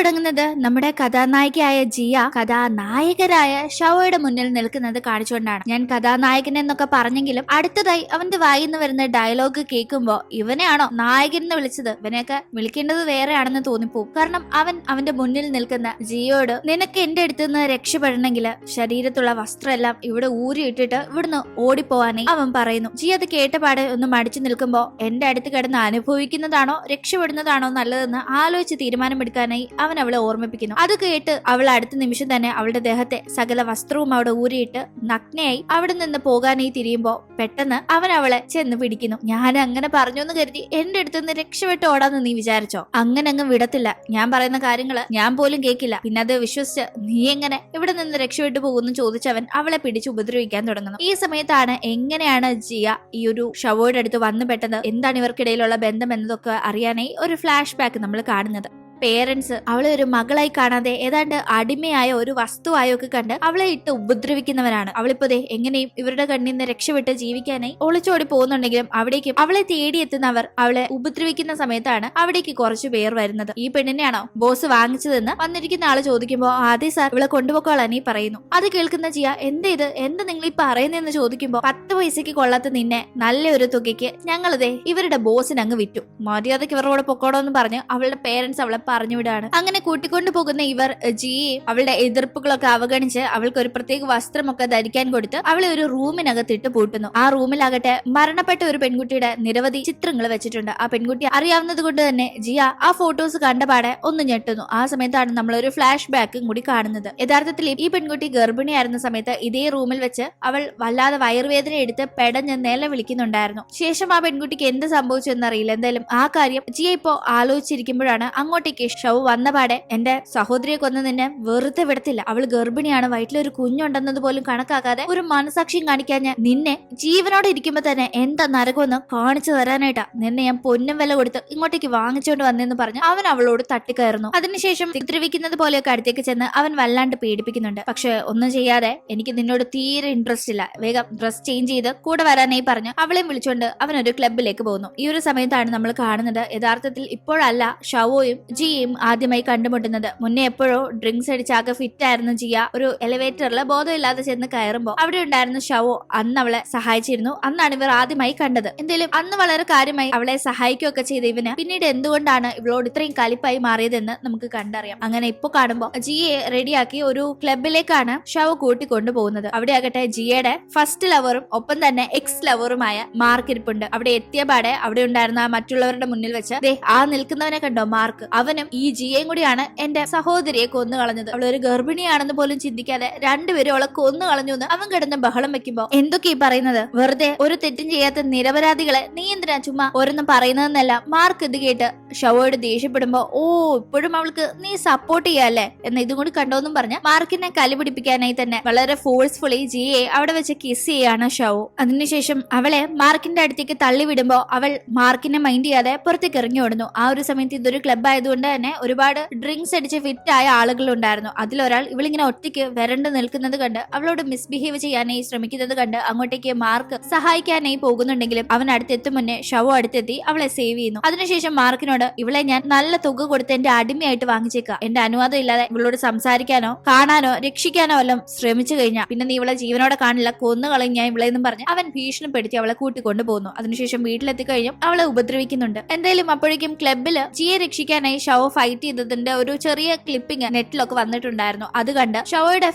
തുടങ്ങുന്നത് നമ്മുടെ കഥാനായികയായ ജിയ കഥാനായകരായ ഷവോയുടെ മുന്നിൽ നിൽക്കുന്നത് കാണിച്ചുകൊണ്ടാണ്. ഞാൻ കഥാനായകൻ എന്നൊക്കെ പറഞ്ഞെങ്കിലും അടുത്തതായി അവന്റെ വായിൽ നിന്ന് വരുന്ന ഡയലോഗ് കേൾക്കുമ്പോ ഇവനെയാണോ നായകൻ എന്ന് വിളിച്ചത്? ഇവനെയൊക്കെ വിളിക്കേണ്ടത് വേറെയാണെന്ന് തോന്നിപ്പോവും. കാരണം അവൻ അവന്റെ മുന്നിൽ നിൽക്കുന്ന ജിയോട് നിനക്ക് എന്റെ അടുത്ത് നിന്ന് രക്ഷപ്പെടണമെങ്കിൽ ശരീരത്തുള്ള വസ്ത്രമെല്ലാം ഇവിടെ ഊരിയിട്ടിട്ട് ഇവിടുന്ന് ഓടിപ്പോവാനേ അവൻ പറയുന്നു. ജി അത് കേട്ടപാടെ ഒന്ന് മടിച്ചു നിൽക്കുമ്പോ എന്റെ അടുത്ത് കിടന്ന് അനുഭവിക്കുന്നതാണോ? രക്ഷപ്പെടുന്നതാണോ നല്ലതെന്ന് ആലോചിച്ച് തീരുമാനമെടുക്കാനായി അവൻ അവളെ ഓർമ്മിപ്പിക്കുന്നു. അത് കേട്ട് അവൾ അടുത്ത നിമിഷം തന്നെ അവളുടെ ദേഹത്തെ സകല വസ്ത്രവും അവിടെ ഊരിയിട്ട് നഗ്നയായി അവിടെ നിന്ന് പോകാനായി തിരിയുമ്പോ പെട്ടെന്ന് അവൻ അവളെ ചെന്ന് പിടിക്കുന്നു. ഞാൻ അങ്ങനെ പറഞ്ഞു എന്ന് കരുതി എന്റെ അടുത്ത് നിന്ന് രക്ഷപ്പെട്ട് ഓടാന്ന് നീ വിചാരിച്ചോ? അങ്ങനെ അങ്ങ് വിടത്തില്ല. ഞാൻ പറയുന്ന കാര്യങ്ങൾ ഞാൻ പോലും കേൾക്കില്ല. പിന്നെ അത് വിശ്വസിച്ച് നീ എങ്ങനെ ഇവിടെ നിന്ന് രക്ഷപ്പെട്ടു പോകുന്നു ചോദിച്ചവൻ അവളെ പിടിച്ച് ഉപദ്രവിക്കാൻ തുടങ്ങുന്നു. ഈ സമയത്താണ് എങ്ങനെയാണ് ജിയ ഈ ഒരു ഷവോയുടെ അടുത്ത് വന്നു പെട്ടത്? എന്താണ് ഇവർക്കിടയിലുള്ള ബന്ധം എന്നതൊക്കെ അറിയാനായി ഒരു ഫ്ലാഷ് ബാക്ക് നമ്മൾ കാണുന്നത്. പേരൻസ് അവളെ ഒരു മകളായി കാണാതെ ഏതാണ്ട് അടിമയായ ഒരു വസ്തുവായോ ഒക്കെ കണ്ട് അവളെ ഇട്ട് ഉപദ്രവിക്കുന്നവരാണ് ദേ എങ്ങനെയും ഇവരുടെ കണ്ണിൽ നിന്ന് രക്ഷപ്പെട്ട് ജീവിക്കാനായി ഒളിച്ചോടി പോകുന്നുണ്ടെങ്കിലും അവിടേക്കും അവളെ തേടിയെത്തുന്നവർ അവളെ ഉപദ്രവിക്കുന്ന സമയത്താണ് അവിടേക്ക് കുറച്ചു പേർ വരുന്നത്. ഈ പെണ്ണിനെയാണോ ബോസ് വാങ്ങിച്ചതെന്ന് വന്നിരിക്കുന്ന ആൾ ചോദിക്കുമ്പോ ആദ്യ സാർ ഇവളെ കൊണ്ടുപോക്കോളാൻ ഈ പറയുന്നു. അത് കേൾക്കുന്ന ജിയ എന്താ ഇത്? എന്താ നിങ്ങൾ ഈ പറയുന്നതെന്ന് ചോദിക്കുമ്പോ പത്ത് പൈസക്ക് കൊള്ളാത്ത നിന്നെ നല്ലൊരു തുകയ്ക്ക് ഞങ്ങളിതേ ഇവരുടെ ബോസിന് അങ്ങ് വിറ്റു. മര്യാദയ്ക്ക് ഇവരോട് പൊക്കോടോ എന്ന് പറഞ്ഞ് അവളുടെ പേരൻസ് അവളെ പറഞ്ഞു വിടാണ് അങ്ങനെ കൂട്ടിക്കൊണ്ടു പോകുന്ന ഇവർ ജിയെ അവളുടെ എതിർപ്പുകളൊക്കെ അവഗണിച്ച് അവൾക്ക് ഒരു പ്രത്യേക വസ്ത്രമൊക്കെ ധരിക്കാൻ കൊടുത്ത് അവളെ ഒരു റൂമിനകത്തിട്ട് പൂട്ടുന്നു. ആ റൂമിലാകട്ടെ മരണപ്പെട്ട ഒരു പെൺകുട്ടിയുടെ നിരവധി ചിത്രങ്ങൾ വെച്ചിട്ടുണ്ട്. ആ പെൺകുട്ടി അറിയാവുന്നത് കൊണ്ട് തന്നെ ജിയ ആ ഫോട്ടോസ് കണ്ടപാടെ ഒന്ന് ഞെട്ടുന്നു. ആ സമയത്താണ് നമ്മൾ ഒരു ഫ്ലാഷ് ബാക്കും കൂടി കാണുന്നത്. യഥാർത്ഥത്തിൽ ഈ പെൺകുട്ടി ഗർഭിണിയായിരുന്ന സമയത്ത് ഇതേ റൂമിൽ വെച്ച് അവൾ വല്ലാതെ വയറുവേദന എടുത്ത് പെടഞ്ഞ് നില വിളിക്കുന്നുണ്ടായിരുന്നു. ശേഷം ആ പെൺകുട്ടിക്ക് എന്ത് സംഭവിച്ചു എന്നറിയില്ല. എന്തായാലും ആ കാര്യം ജിയ ഇപ്പോ ആലോചിച്ചിരിക്കുമ്പോഴാണ് അങ്ങോട്ടേക്ക് ഷവ് വന്നപാടെ എന്റെ സഹോദരിയെ കൊന്ന് നിന്നെ വെറുതെ വിടത്തില്ല. അവൾ ഗർഭിണിയാണ്. വയറ്റിലൊരു കുഞ്ഞുണ്ടെന്നത് പോലും കണക്കാക്കാതെ ഒരു മനസാക്ഷിയും കാണിക്കാൻ ഞാൻ നിന്നെ ജീവനോടെ ഇരിക്കുമ്പോ തന്നെ എന്താ നരകമെന്ന് കാണിച്ചു തരാനായിട്ടാ നിന്നെ ഞാൻ പൊന്നും വില കൊടുത്ത് ഇങ്ങോട്ടേക്ക് വാങ്ങിച്ചുകൊണ്ട് വന്നെന്ന് പറഞ്ഞ് അവൻ അവളോട് തട്ടിക്കയറുന്നു. അതിനുശേഷം ഉപദ്രവിക്കുന്നത് പോലെയൊക്കെ അടുത്തേക്ക് ചെന്ന് അവൻ വല്ലാണ്ട് പീഡിപ്പിക്കുന്നുണ്ട് പക്ഷെ ഒന്നും ചെയ്യാതെ എനിക്ക് നിന്നോട് തീരെ ഇൻട്രസ്റ്റ് ഇല്ല. വേഗം ഡ്രസ് ചേഞ്ച് ചെയ്ത് കൂടെ വരാനായി പറഞ്ഞു അവളെയും വിളിച്ചുകൊണ്ട് അവൻ ഒരു ക്ലബിലേക്ക് പോകുന്നു. ഈ ഒരു സമയത്താണ് നമ്മൾ കാണുന്നത്. യഥാർത്ഥത്തിൽ ഇപ്പോഴല്ല ഷവോയും ജിയയും ആദ്യമായി കണ്ടുമുട്ടുന്നത്. മുന്നേ എപ്പോഴോ ഡ്രിങ്ക്സ് അടിച്ച് ആകെ ഫിറ്റ് ആയിരുന്നു ജിയ. ഒരു എലിവേറ്ററിൽ ബോധമില്ലാതെ ചെന്ന് കയറുമ്പോൾ അവിടെ ഉണ്ടായിരുന്ന ഷവോ അന്ന് അവളെ സഹായിച്ചിരുന്നു. അന്നാണ് ഇവർ ആദ്യമായി കണ്ടത്. എന്തേലും അന്ന് വളരെ കാര്യമായി അവളെ സഹായിക്കുകയൊക്കെ ചെയ്ത ഇവന് പിന്നീട് എന്തുകൊണ്ടാണ് ഇവളോട് ഇത്രയും കലിപ്പായി മാറിയതെന്ന് നമുക്ക് കണ്ടറിയാം. അങ്ങനെ ഇപ്പൊ കാണുമ്പോൾ ജിയെ റെഡിയാക്കി ഒരു ക്ലബിലേക്കാണ് ഷവോ കൂട്ടിക്കൊണ്ടു പോകുന്നത്. അവിടെ ആകട്ടെ ജിയയുടെ ഫസ്റ്റ് ലവറും ഒപ്പം തന്നെ എക്സ് ലവറുമായ മാർക്ക് ഇരിപ്പുണ്ട്. അവിടെ എത്തിയ പാടെ അവിടെ ഉണ്ടായിരുന്ന മറ്റുള്ളവരുടെ മുന്നിൽ വെച്ച് ദേ ആ നിൽക്കുന്നവനെ കണ്ടോ മാർക്ക്? അവനും ഈ ജിയയും കൂടിയാണ് എന്റെ സഹോദരിയെ കൊന്നു കളഞ്ഞത്. അവൾ ഒരു ഗർഭിണിയാണെന്ന് പോലും ചിന്തിക്കാതെ രണ്ടുപേരും അവളെ കൊന്നു കളഞ്ഞു എന്ന് അവൻ കിടന്ന് ബഹളം വെക്കുമ്പോ എന്തൊക്കെ ഈ പറയുന്നത്? വെറുതെ ഒരു തെറ്റും ചെയ്യാത്ത നിരപരാധികളെ നീ എന്തിനാ ചുമ്മാ ഓരോന്നും പറയുന്നതെന്നല്ല. മാർക്ക് ഇത് കേട്ട് ഷവോയോട് ദേഷ്യപ്പെടുമ്പോ ഓ ഇപ്പോഴും അവൾക്ക് നീ സപ്പോർട്ട് ചെയ്യാല്ലേ എന്ന് ഇതും കൂടി കണ്ടോന്നും പറഞ്ഞ് മാർക്കിനെ കലി പിടിപ്പിക്കാനായി തന്നെ വളരെ ഫോഴ്സ്ഫുള്ളി ജിയെ അവിടെ വെച്ച് കിസ് ചെയ്യാണ് ഷവോ. അതിനുശേഷം അവളെ മാർക്കിന്റെ അടുത്തേക്ക് തള്ളിവിടുമ്പോ അവൾ മാർക്കിനെ മൈൻഡ് ചെയ്യാതെ പുറത്തേക്ക് ഇറങ്ങി ഓടുന്നു. ആ ഒരു സമയത്ത് ഇതൊരു ക്ലബ് ആയതുകൊണ്ട് തന്നെ ഒരുപാട് ഡ്രിങ്ക്സ് അടിച്ച് ഫിറ്റ് ആയ ആളുകളുണ്ടായിരുന്നു. അതിലൊരാൾ ഇവളിങ്ങനെ ഒറ്റയ്ക്ക് വരണ്ട് നിൽക്കുന്നത് കണ്ട് അവളോട് മിസ്ബിഹേവ് ചെയ്യാനായി ശ്രമിക്കുന്നത് കണ്ട് അങ്ങോട്ടേക്ക് മാർക്ക് സഹായിക്കാനായി പോകുന്നുണ്ടെങ്കിലും അവൻ അടുത്തെത്തും മുന്നേ ഷവോ അടുത്തെത്തി അവളെ സേവ് ചെയ്യുന്നു. അതിനുശേഷം മാർക്കിനോട് ഇവളെ ഞാൻ നല്ല തുക കൊടുത്ത് എന്റെ അടിമയായിട്ട് വാങ്ങിച്ചേക്കാം. എന്റെ അനുവാദം ഇല്ലാതെ ഇവളോട് സംസാരിക്കാനോ കാണാനോ രക്ഷിക്കാനോ എല്ലാം ശ്രമിച്ചു കഴിഞ്ഞാൽ പിന്നെ നീ ഇവളെ ജീവനോടെ കാണില്ല കൊന്നു കളയും ഞാൻ ഇവളെ എന്നും പറഞ്ഞ് അവൻ ഭീഷണിപ്പെടുത്തി അവളെ കൂട്ടിക്കൊണ്ടു പോകുന്നു അതിനുശേഷം വീട്ടിലെത്തി കഴിഞ്ഞും അവളെ ഉപദ്രവിക്കുന്നുണ്ട്. എന്തായാലും അപ്പോഴേക്കും ക്ലബിൽ ജിയെ രക്ഷിക്കാനായി ഷവോ ഫൈറ്റ് ചെയ്തതിന്റെ ഒരു ചെറിയ ക്ലിപ്പിംഗ് നെറ്റിലൊക്കെ വന്നിട്ടുണ്ടായിരുന്നു. അത് കണ്ട് ഷവോയുടെ